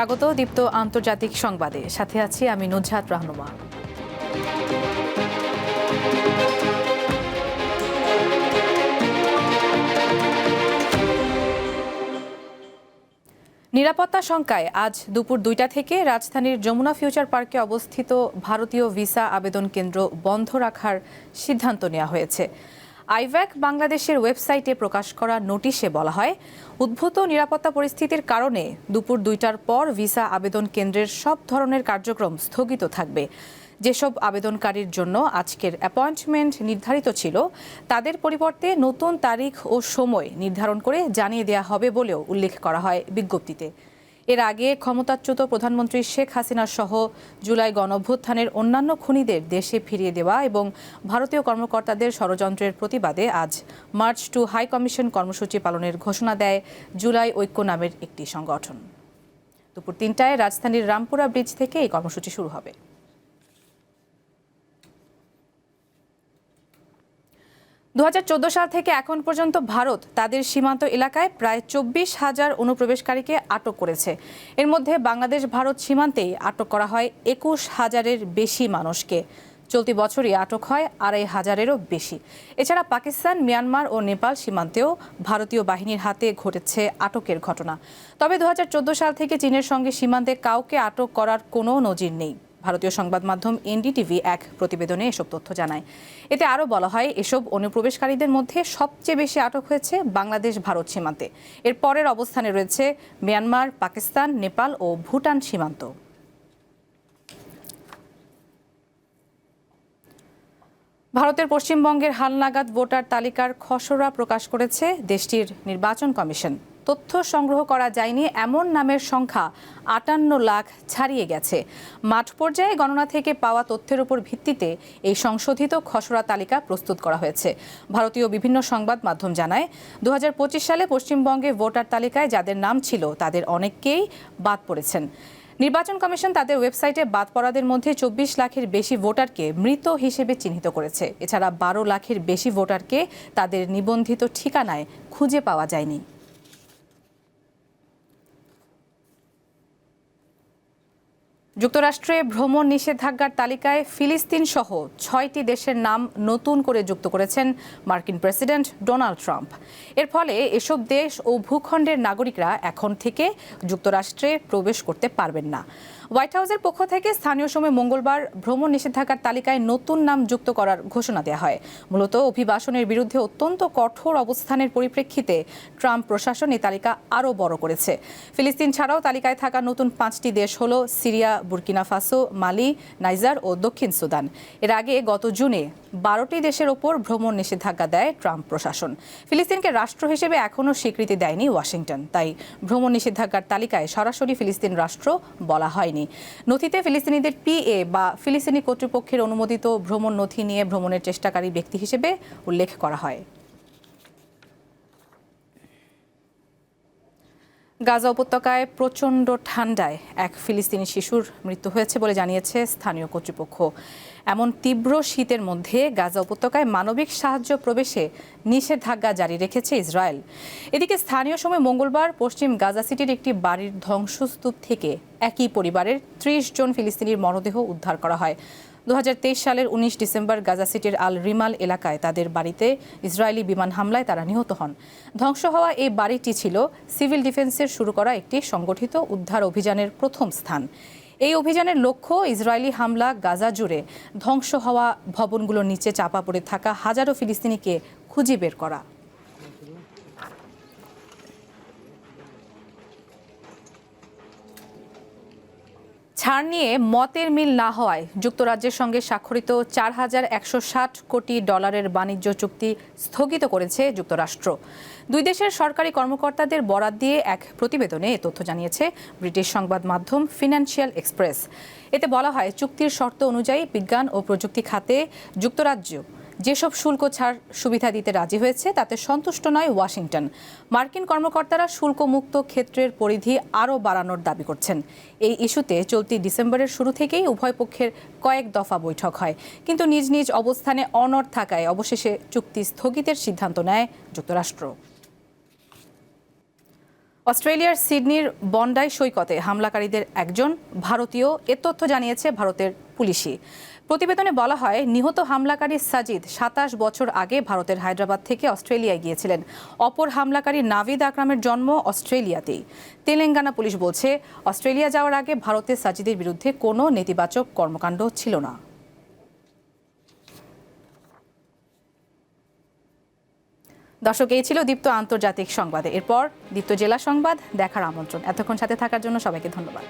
স্বাগত দীপ্ত আন্তর্জাতিক সংবাদে। সাথে আছি আমি নুজহাত রাহনুমা। নিরাপত্তা শঙ্কায় আজ দুপুর দুইটা থেকে রাজধানীর যমুনা ফিউচার পার্কে অবস্থিত ভারতীয় ভিসা আবেদন কেন্দ্র বন্ধ রাখার সিদ্ধান্ত নেওয়া হয়েছে। আইভ্যাক বাংলাদেশের ওয়েবসাইটে প্রকাশ করা নোটিশে বলা হয়, উদ্ভূত নিরাপত্তা পরিস্থিতির কারণে দুপুর দুইটার পর ভিসা আবেদন কেন্দ্রের সব ধরনের কার্যক্রম স্থগিত থাকবে। যেসব আবেদনকারীর জন্য আজকের অ্যাপয়েন্টমেন্ট নির্ধারিত ছিল, তাদের পরিবর্তে নতুন তারিখ ও সময় নির্ধারণ করে জানিয়ে দেওয়া হবে বলেও উল্লেখ করা হয় বিজ্ঞপ্তিতে। এর আগে ক্ষমতাচ্যুত প্রধানমন্ত্রী শেখ হাসিনা সহ জুলাই গণভ্যুত্থানের অন্যান্য খুনিদের দেশে ফিরিয়ে দেওয়া এবং ভারতীয় কর্মকর্তাদের ষড়যন্ত্রের প্রতিবাদে আজ মার্চ টু হাই কমিশন কর্মসূচি পালনের ঘোষণা দেয় জুলাই ঐক্য নামের একটি সংগঠন। দুপুর তিনটায় রাজধানীর রামপুরা ব্রিজ থেকে এই কর্মসূচি শুরু হবে। দু হাজার চোদ্দ সাল থেকে এখন পর্যন্ত ভারত তাদের সীমান্ত এলাকায় প্রায় চব্বিশ হাজার অনুপ্রবেশকারীকে আটক করেছে। এর মধ্যে বাংলাদেশ ভারত সীমান্তেই আটক করা হয় একুশ হাজারের বেশি মানুষকে। চলতি বছরই আটক হয় আড়াই হাজারেরও বেশি। এছাড়া পাকিস্তান, মিয়ানমার ও নেপাল সীমান্তেও ভারতীয় বাহিনীর হাতে ঘটেছে আটকের ঘটনা। তবে দু হাজার চোদ্দ সাল থেকে চীনের সঙ্গে সীমান্তে কাউকে আটক করার কোনো নজির নেই। ভারতীয় সংবাদ মাধ্যম এনডিটিভি এক প্রতিবেদনে এসব তথ্য জানায়। এতে আরও বলা হয়, এসব অনুপ্রবেশকারীদের মধ্যে সবচেয়ে বেশি আটক হয়েছে বাংলাদেশ ভারত সীমান্তে। এর পরের অবস্থানে রয়েছে মিয়ানমার, পাকিস্তান, নেপাল ও ভুটান সীমান্ত। ভারতের পশ্চিমবঙ্গের হালনাগাদ ভোটার তালিকার খসড়া প্রকাশ করেছে দেশটির নির্বাচন কমিশন। তথ্য সংগ্রহ করা যায়নি, এমন নামের সংখ্যা আটান্ন লাখ ছাড়িয়ে গেছে। মাঠ পর্যায়ে গণনা থেকে পাওয়া তথ্যের উপর ভিত্তিতে এই সংশোধিত খসড়া তালিকা প্রস্তুত করা হয়েছে। ভারতীয় বিভিন্ন সংবাদ মাধ্যম জানায় দু হাজার পঁচিশ সালে পশ্চিমবঙ্গে ভোটার তালিকায় যাদের নাম ছিল, তাদের অনেককেই বাদ পড়েছেন। নির্বাচন কমিশন তাদের ওয়েবসাইটে বাদ পড়াদের মধ্যে চব্বিশ লাখের বেশি ভোটারকে মৃত হিসেবে চিহ্নিত করেছে। এছাড়া বারো লাখের বেশি ভোটারকে তাদের নিবন্ধিত ঠিকানায় খুঁজে পাওয়া যায়নি। যুক্তরাষ্ট্রে ভ্রমণ নিষেধাজ্ঞার তালিকায় ফিলিস্তিন সহ ছয়টি দেশের নাম নতুন করে যুক্ত করেছেন মার্কিন প্রেসিডেন্ট ডোনাল্ড ট্রাম্প। এর ফলে এসব দেশ ও ভূখণ্ডের নাগরিকরা এখন থেকে যুক্তরাষ্ট্রে প্রবেশ করতে পারবেন না। হোয়াইট হাউসের পক্ষ থেকে স্থানীয় সময় মঙ্গলবার ভ্রমণ নিষেধাজ্ঞার তালিকায় নতুন নাম যুক্ত করার ঘোষণা দেওয়া হয়। মূলত অভিবাসনের বিরুদ্ধে অত্যন্ত কঠোর অবস্থানের পরিপ্রেক্ষিতে ট্রাম্প প্রশাসন এই তালিকা আরও বড় করেছে। ফিলিস্তিন ছাড়াও তালিকায় থাকা নতুন পাঁচটি দেশ হল Syria Burkina Faso, Mali, Niger ও দক্ষিণ সুদান। এর আগে গত জুনে বারোটি দেশের ওপর ভ্রমণ নিষেধাজ্ঞা দেয় ট্রাম্প প্রশাসন। ফিলিস্তিনকে রাষ্ট্র হিসেবে এখনও স্বীকৃতি দেয়নি ওয়াশিংটন, তাই ভ্রমণ নিষেধাজ্ঞার তালিকায় সরাসরি ফিলিস্তিন রাষ্ট্র বলা হয়নি। নথিতে ফিলিস্তিনিদের পিএ বা ফিলিস্তিনি কর্তৃপক্ষের অনুমোদিত ভ্রমণ নথি নিয়ে ভ্রমণের চেষ্টাকারী ব্যক্তি হিসেবে উল্লেখ করা হয়। গাজা উপত্যকায় প্রচণ্ড ঠান্ডায় এক ফিলিস্তিনি শিশুর মৃত্যু হয়েছে বলে জানিয়েছে স্থানীয় কর্তৃপক্ষ। এমন তীব্র শীতের মধ্যে গাজা উপত্যকায় মানবিক সাহায্য প্রবেশে নিষেধাজ্ঞা জারি রেখেছে ইসরায়েল। এদিকে স্থানীয় সময় মঙ্গলবার পশ্চিম গাজা সিটির একটি বাড়ির ধ্বংসস্তূপ থেকে একই পরিবারের ত্রিশ জন ফিলিস্তিনির মরদেহ উদ্ধার করা হয়। দু হাজার তেইশ সালের উনিশ ডিসেম্বর গাজা সিটির আল রিমাল এলাকায় তাদের বাড়িতে ইসরায়েলি বিমান হামলায় তারা নিহত হন। ধ্বংস হওয়া এই বাড়িটি ছিল সিভিল ডিফেন্সের শুরু করা একটি সংগঠিত উদ্ধার অভিযানের প্রথম স্থান। এই অভিযানের লক্ষ্য ইসরায়েলি হামলা গাজা জুড়ে ধ্বংস হওয়া ভবনগুলোর নিচে চাপা পড়ে থাকা হাজারো ফিলিস্তিনিকে খুঁজে বের করা। ছাড় নিয়ে মতের মিল না হওয়ায় যুক্তরাজ্যের সঙ্গে স্বাক্ষরিত চার হাজার একশো ষাট কোটি ডলারের বাণিজ্য চুক্তি স্থগিত করেছে যুক্তরাষ্ট্র। দুই দেশের সরকারি কর্মকর্তাদের বরাত দিয়ে এক প্রতিবেদনে এ তথ্য জানিয়েছে ব্রিটিশ সংবাদ মাধ্যম ফিনান্সিয়াল এক্সপ্রেস। এতে বলা হয়, চুক্তির শর্ত অনুযায়ী বিজ্ঞান ও প্রযুক্তি খাতে যুক্তরাজ্য যেসব শুল্ক ছাড় সুবিধা দিতে রাজি হয়েছে, তাতে সন্তুষ্ট নয় ওয়াশিংটন। মার্কিন কর্মকর্তারা শুল্কমুক্ত ক্ষেত্রের পরিধি আরও বাড়ানোর দাবি করছেন। এই ইস্যুতে চলতি ডিসেম্বরের শুরু থেকেই উভয় পক্ষের কয়েক দফা বৈঠক হয়। কিন্তু নিজ নিজ অবস্থানে অনড় থাকায় অবশেষে চুক্তি স্থগিতের সিদ্ধান্ত নেয় যুক্তরাষ্ট্র। অস্ট্রেলিয়ার সিডনির বন্ডাই সৈকতে হামলাকারীদের একজন ভারতীয়, এ তথ্য জানিয়েছে ভারতের পুলিশই প্রতিবেদনে বলা হয়, নিহত হামলাকারী সাজিদ সাতাশ বছর আগে ভারতের হায়দ্রাবাদ থেকে অস্ট্রেলিয়ায় গিয়েছিলেন। অপর হামলাকারী নাভিদ আকরামের জন্ম অস্ট্রেলিয়াতেই। তেলেঙ্গানা পুলিশ বলছে, অস্ট্রেলিয়া যাওয়ার আগে ভারতের সাজিদের বিরুদ্ধে কোনো নেতিবাচক কর্মকাণ্ড ছিল না। দর্শক, এই ছিল দীপ্ত আন্তর্জাতিক সংবাদে। এরপর দীপ্ত জেলা সংবাদ, দেখার আমন্ত্রণ। এতক্ষণ সাথে থাকার জন্য সবাইকে ধন্যবাদ।